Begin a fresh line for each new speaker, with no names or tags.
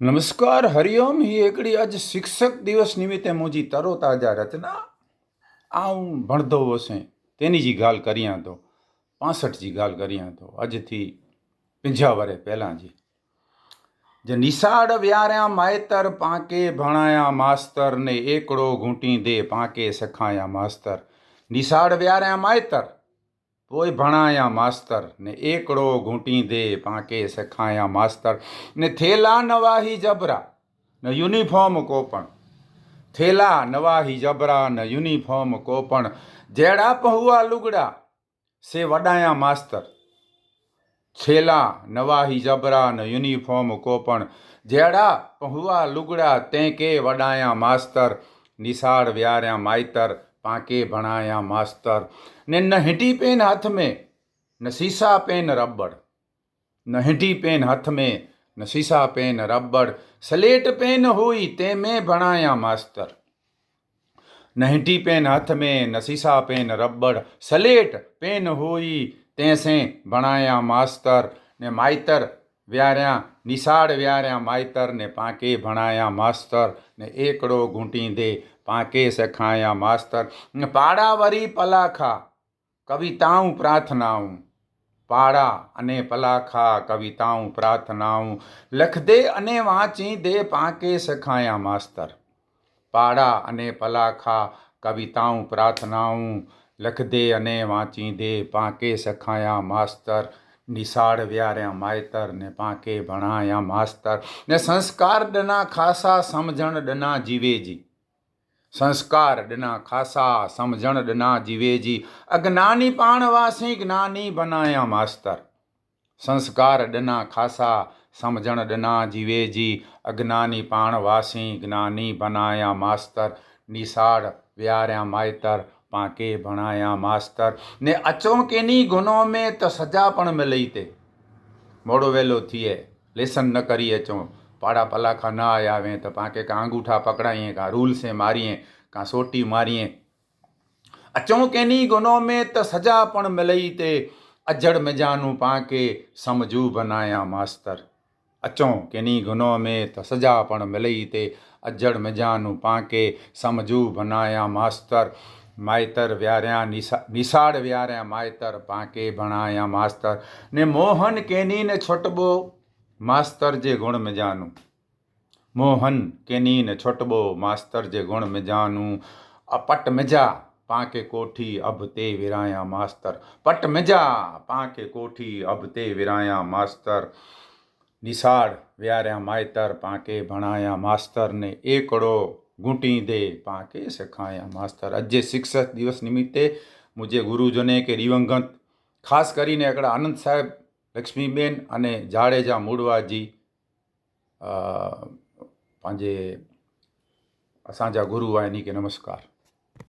નમસ્કાર હરિઓમ હી એકડી આજ શિક્ષક દિવસ નિમિત્તે મુજી તરો તાજા રચના. આ હું ભણતો હશે. તેની જી ગાલ કર્યા તો પાસઠ જી ગાલ કર્યા તો, આજથી પંજા વરે પહેલાં જી. જે નિશાળ વ્યાર્યા માયતર પાંકે ભણાયા માસ્તર ને એકડો ઘૂંટી દે, પાંકે સખાયા માસ્તર. નિશાળ વ્યાર્યા માયતર पोइ बणाया मास्तर ने एकड़ो घूटी दे पाके सिखाया मास्तर ने थेला नवा ही जबरा न यूनिफॉर्म को पण थेला नवा ही जबरा न यूनिफॉर्म को पण पहुआ लुगड़ा से वडाया मास्तर थेला नवा ही जबरा न यूनिफॉर्म को पण पहुआ लुगड़ा तंहिंखे वडाया मास्तर निसाड़ विहारिया माइतर पाके बनाया मास्तर। ने न हिटी पेन हाथ में, न सीसा पेन रबड़। न हिटी पेन हथ में, न सीसा पेन रबड़। स्लेट पेन हुई में बणाया मास्तर। न हिटी पेन हथ में, न सीसा पेन रबड़। स्लेट पेन हुई तंहिंसां बणाया मास्तर। ने माइतर विहारिया निसाड़ विहारिया माइतर ने पाके बणाया मास्तर। ने एकड़ो घूटींदे દે પાંકે સખાયા માસ્તર ને પાડા વરી પલાખા કવિતાઉં પ્રાર્થનાઉં પાડા અને પલાખા કવિતાઉં પ્રાર્થનાઉં લખ દે અને વાંચી દે પાંકે સખાયા માસ્તર પાડા અને પલાખા કવિતાઉં પ્રાર્થનાઉં લખ દે અને વાંચી દે પાંકે સખાયા માસ્તર નિશાળ વ્યાર્યા માયતર ને પાંકે ભણાયા માસ્તર ને સંસ્કાર ડના ખાસા સમજણ ડના જીવેજી સંસ્કાર ડના ખાસા, સમજણ ડના જીવેજી. અજ્ઞાની પાણવાસી જ્ઞાની બનાયા માસ્તર. સંસ્કાર ડના ખાસા, સમજણ ડના જીવેજી. અજ્ઞાની પાણવાસી જ્ઞાની બનાયા માસ્તર. નિશાળ વ્યાર્યા માયતર, પાંકે ભણાયા માસ્તર. ને અચોકેની ગુનો મેં તો સજા પણ મિલઈ તે. મોડો વહેલો થઈએ લેસન ન કરી અચો पाड़ा पलाखा ना आया वे तो पाके का अंगूठा पकड़ाइए का रूल से मारिए, का सोटी मारिए। अचो केनी गुनो में तो सजा पण मिलई ते, अजड़ मिजानू पाके समझू बनाया मास्तर। अचो किनी गुनो में तो सजा पण मिलई ते, अजड़ मिजानू पाके समझू बनाया मास्तर। माइतर व्यारिया, निसा, निसाड़ व्यारिया माइतर पाके बनाया मास्तर। ने मोहन केनी ने छुटबो માસ્તર જે ગુણ મેજાનું. મોહન કેનીન છોટબો, માસ્તર જે ગુણ મેજાનું. અપટ મેજા પાંકે કોઠી અબ તે વિરાયા માસ્તર. પટ મજા પાંકે કોઠી અબ તે વિરાયા માસ્તર. નિશાળ વ્યાર્યા માયતર પાંકે ભણાયા માસ્તરને એકડો ઘૂંટી દે પાંકે શખાયા માસ્તર. આજે શિક્ષક દિવસ નિમિત્તે મુજે ગુરુજને કે દિવંગત, ખાસ કરીને એકડા આનંદ સાહેબ लक्ष्मीबेन અને જાડેજા મૂળવાજી અ, पंहिंजे असांजा गुरू आहिनि की नमस्कार